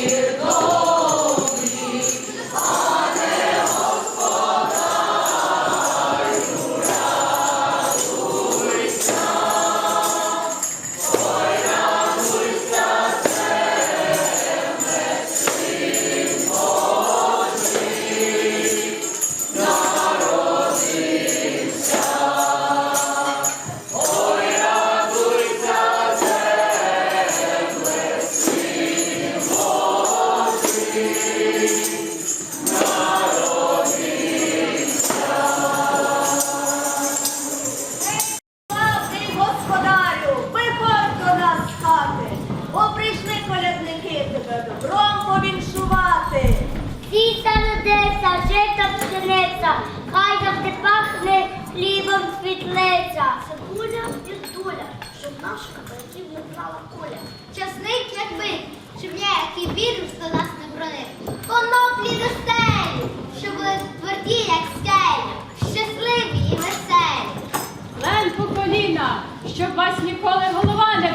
Спірно. Сумниця, і дуля, щоб наших кабаків не знала куля. Часник, як ви, щоб ніякий вірус до нас не бронив. Поноплі до стелі, щоб були тверді, як скелі, щасливі і веселі. Лен по коліна, щоб вас ніколи голова не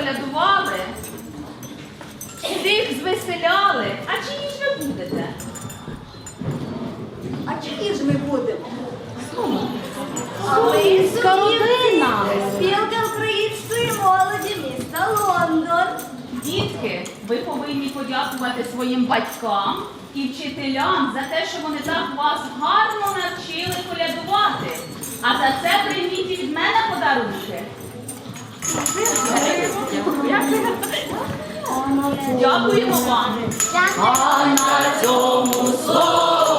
колядували, тих звеселяли, а чиї ж ви будете? А чиї ж ми будемо? Сумська родина. Спілка української молоді міста Лондон. Дітки, ви повинні подякувати своїм батькам і вчителям за те, що вони так вас гарно навчили колядувати. А за це прийміть від мене подарунки. Дякуємо вам. А на цьому слово.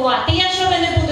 святкувати. Якщо ви не будете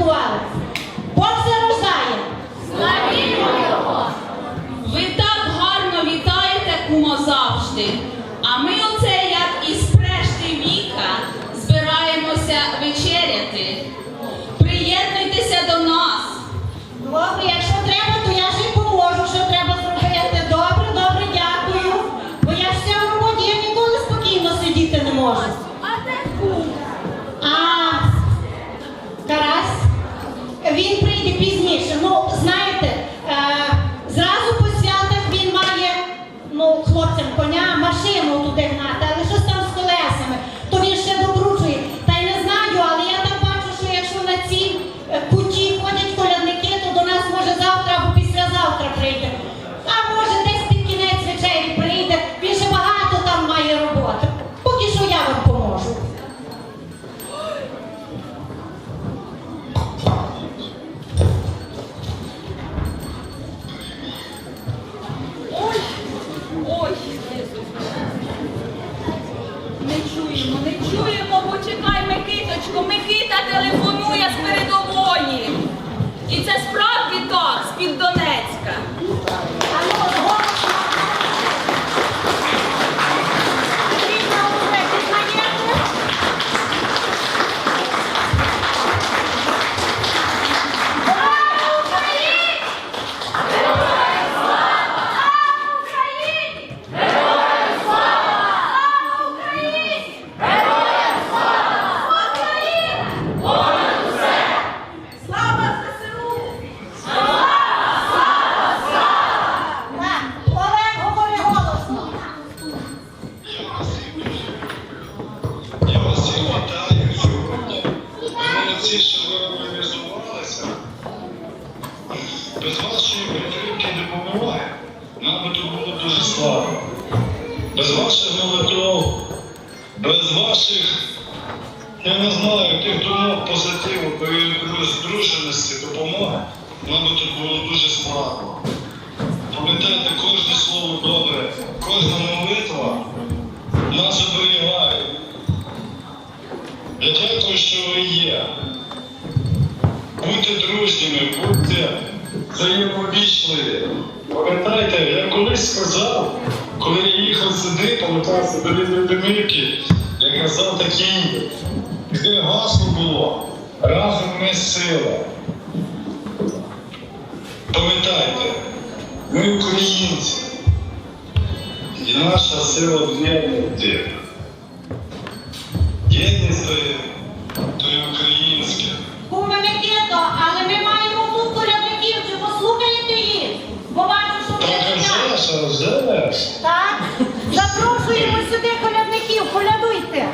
atual. Я того, що ви є. Будьте дружніми, будьте взаємовічливі. Пам'ятайте, я колись сказав, коли я їхав сюди, пам'ятався до різної домівки, я казав такі, де гасло було, разом ми сила. Пам'ятайте, ми українці. І наша сила в єдності. Єдність то є, то є українське. Куме але ми маємо тут колядників, чи послухаєте їх? Бо бачу, що ви Так, а вже ж, а вже ж. Так? Запрошуємо сюди колядників, колядуйте.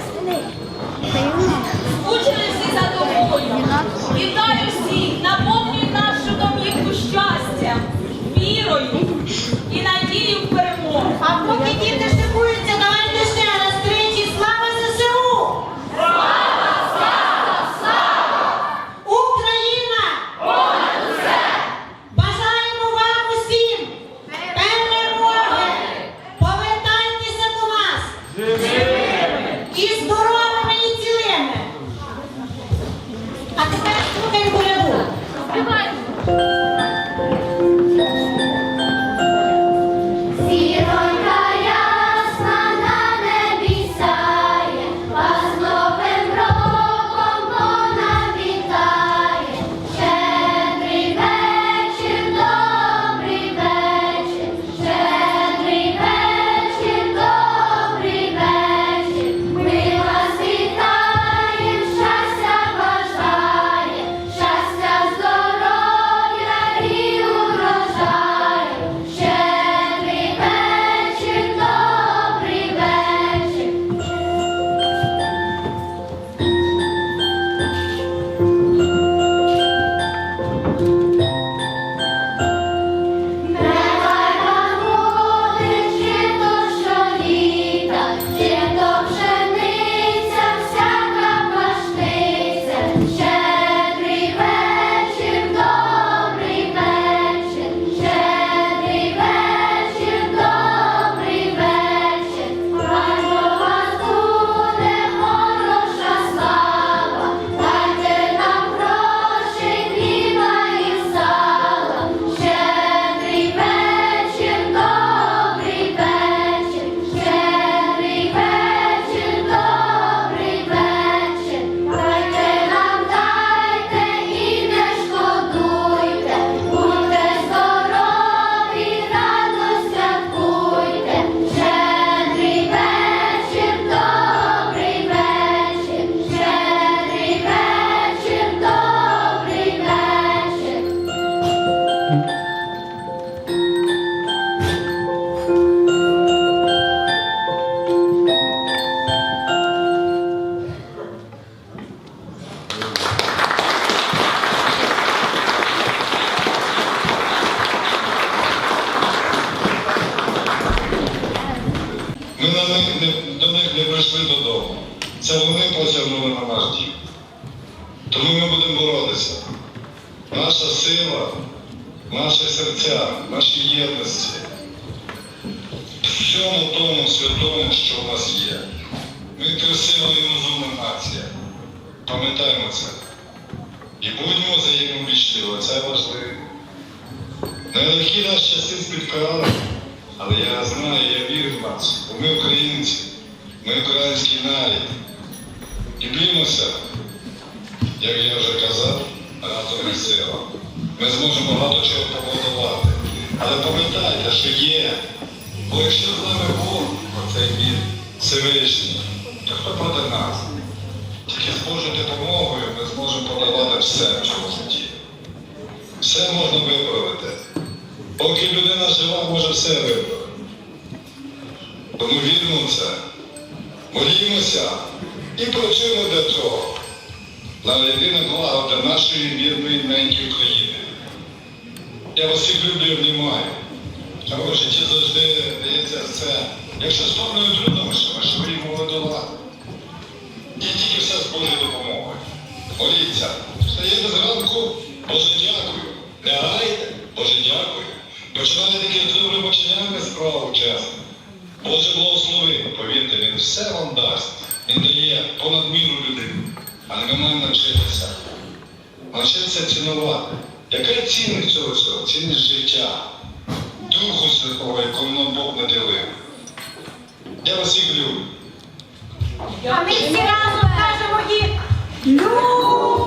До них не прийшли додому. Це вони потягнули на наш дім. Тому ми будемо боротися. Наша сила, наші серця, наші єдності. Всьому тому святому, що в нас є. Ми красива і розумна нація. Пам'ятаємо це. І будьмо взаємовічливі, це важливо. Нелегкі нас часи спіткали, але я знаю, я вірю в нас, бо ми українці, ми український народ. І б'ємося, як я вже казав, разом і сила. Ми зможемо багато чого побудувати. Але пам'ятайте, що є, бо якщо з нами Бог, оцей він Всевишній, то хто проти нас? Тільки з Божою допомогою ми зможемо подавати все цьому житті. Все можна виправити. Поки людина жива, може все виправити. Тому віримо в це, молімося і працюємо для цього. На єдине благо для нашої бідної ненької України. Я вас всіх люблю і обнімаю. А в житті завжди дається це. Якщо з повною труднощами, що ви їм володувати. І тільки все з Божою допомогою. Моліться. Встаєте зранку, Боже дякую. Лягайте, Боже дякую. Починайте таке з добрими починяння справу чесно. Боже благослови, повірте, Він все вам дасть. Він дає понад міру людину. Але ми маємо навчитися. Навчитися цінувати. Яка цінність цього всього? Цінність життя, Духу Святого, якого нам Бог наділив. Я вас всіх люблю. А ми всі разом кажемо їх. Чекаємо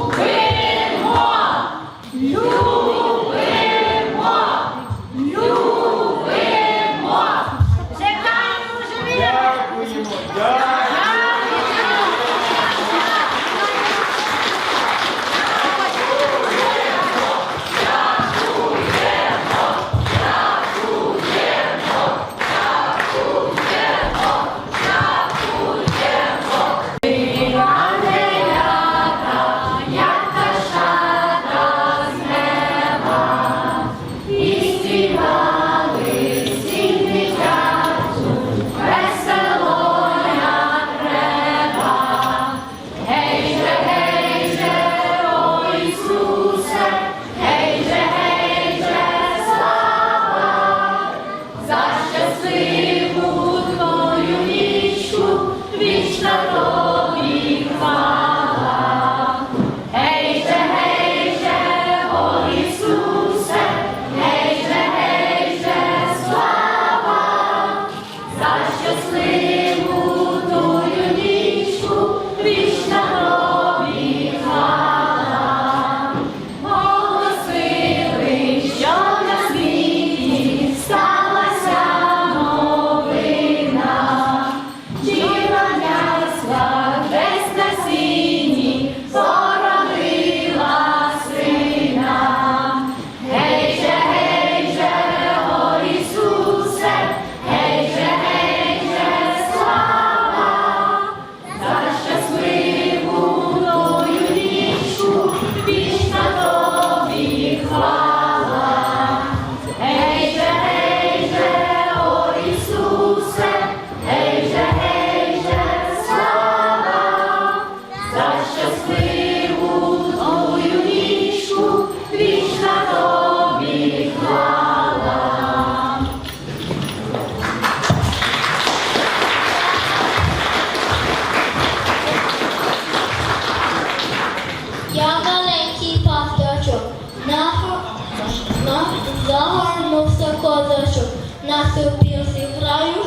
на загорнувся козачок, на супі зіграю,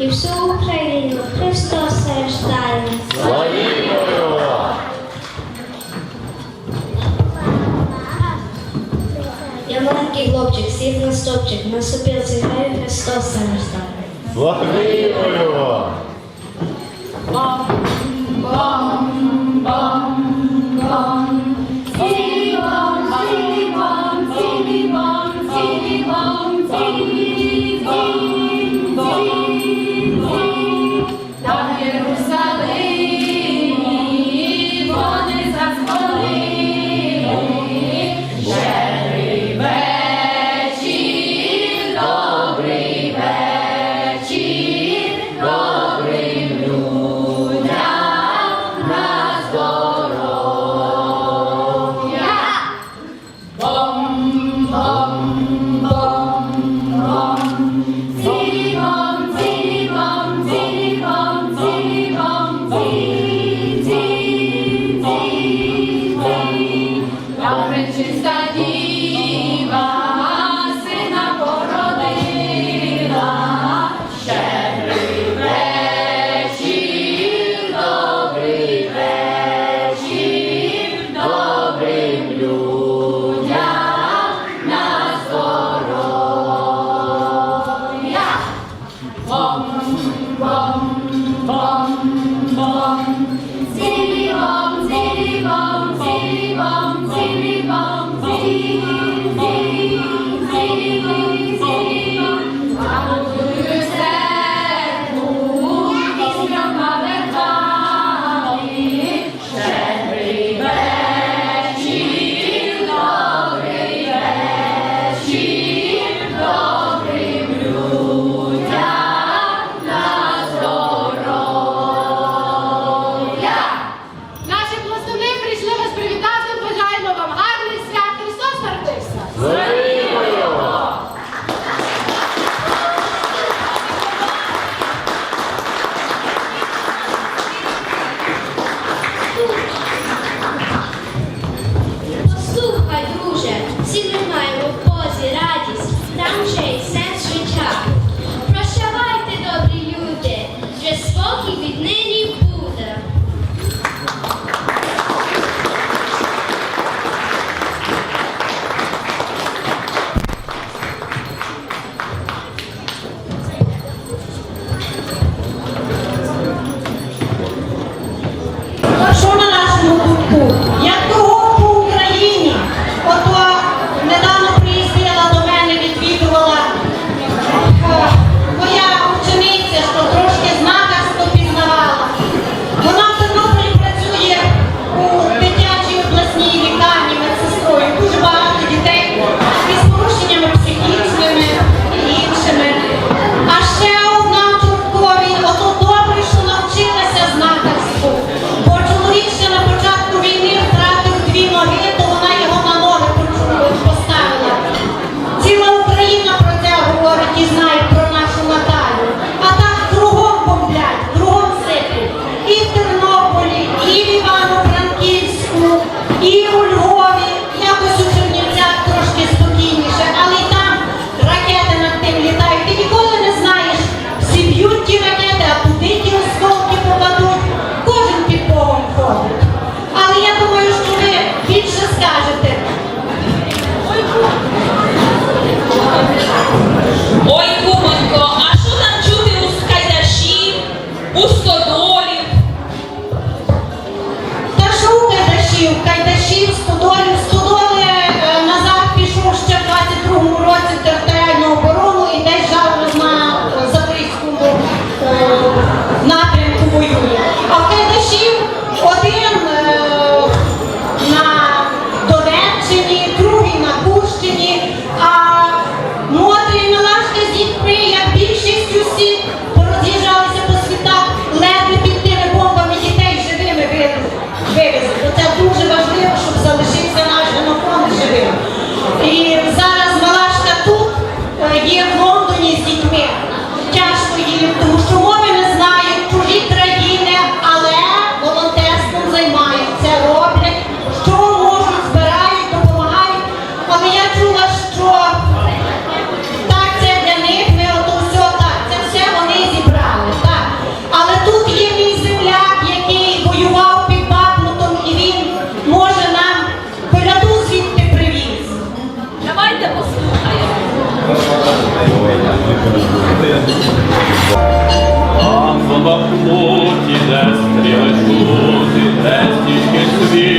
і всю Україну Христос рождає. Я маленький хлопчик, сів на стопчик, на супілці грає Христос рождає. Його! Salve Jesus Deus.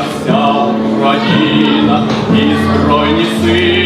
вся Україна і збройні сили.